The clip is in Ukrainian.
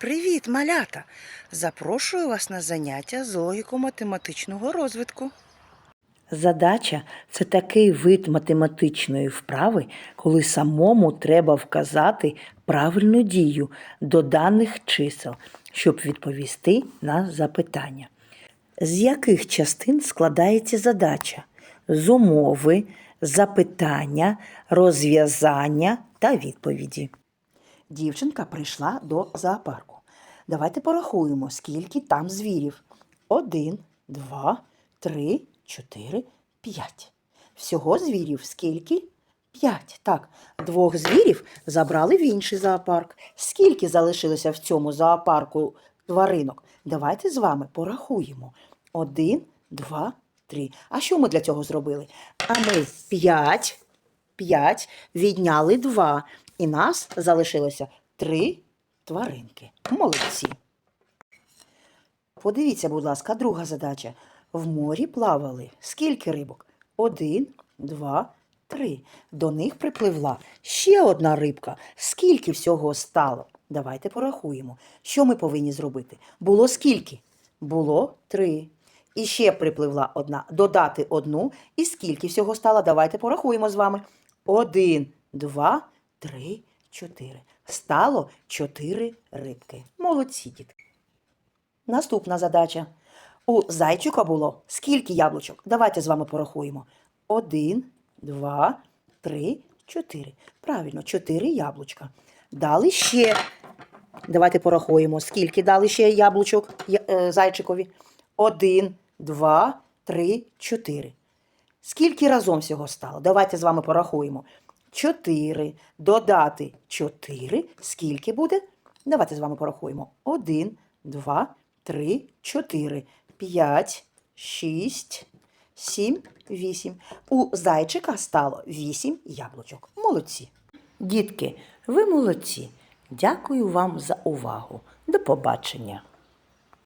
Привіт, малята! Запрошую вас на заняття з логіко-математичного розвитку. Задача це такий вид математичної вправи, коли самому треба вказати правильну дію до даних чисел, щоб відповісти на запитання. З яких частин складається задача? З умови, запитання, розв'язання та відповіді. Дівчинка прийшла до зоопарку. Давайте порахуємо, скільки там звірів. Один, два, три, чотири, п'ять. Всього звірів скільки? П'ять. Так, двох звірів забрали в інший зоопарк. Скільки залишилося в цьому зоопарку тваринок? Давайте з вами порахуємо. Один, два, три. А що ми для цього зробили? А ми п'ять, п'ять відняли два. І нас залишилося три тваринки. Молодці. Подивіться, будь ласка, друга задача. В морі плавали скільки рибок? Один, два, три. До них припливла ще одна рибка. Скільки всього стало? Давайте порахуємо. Що ми повинні зробити? Було скільки? Було три. І ще припливла одна. Додати одну. І скільки всього стало? Давайте порахуємо з вами. Один, два, три, чотири. Стало чотири рибки. Молодці, дітки. Наступна задача. У зайчика було скільки яблучок? Давайте з вами порахуємо. Один, два, три, чотири. Правильно, чотири яблучка. Дали ще. Давайте порахуємо, скільки дали ще яблучок е, зайчикові. Один, два, три, чотири. Скільки разом всього стало? Давайте з вами порахуємо. Чотири. Додати чотири. Скільки буде? Давайте з вами порахуємо. Один, два, три, чотири, п'ять, шість, сім, вісім. У зайчика стало вісім яблучок. Молодці. Дітки, ви молодці. Дякую вам за увагу. До побачення.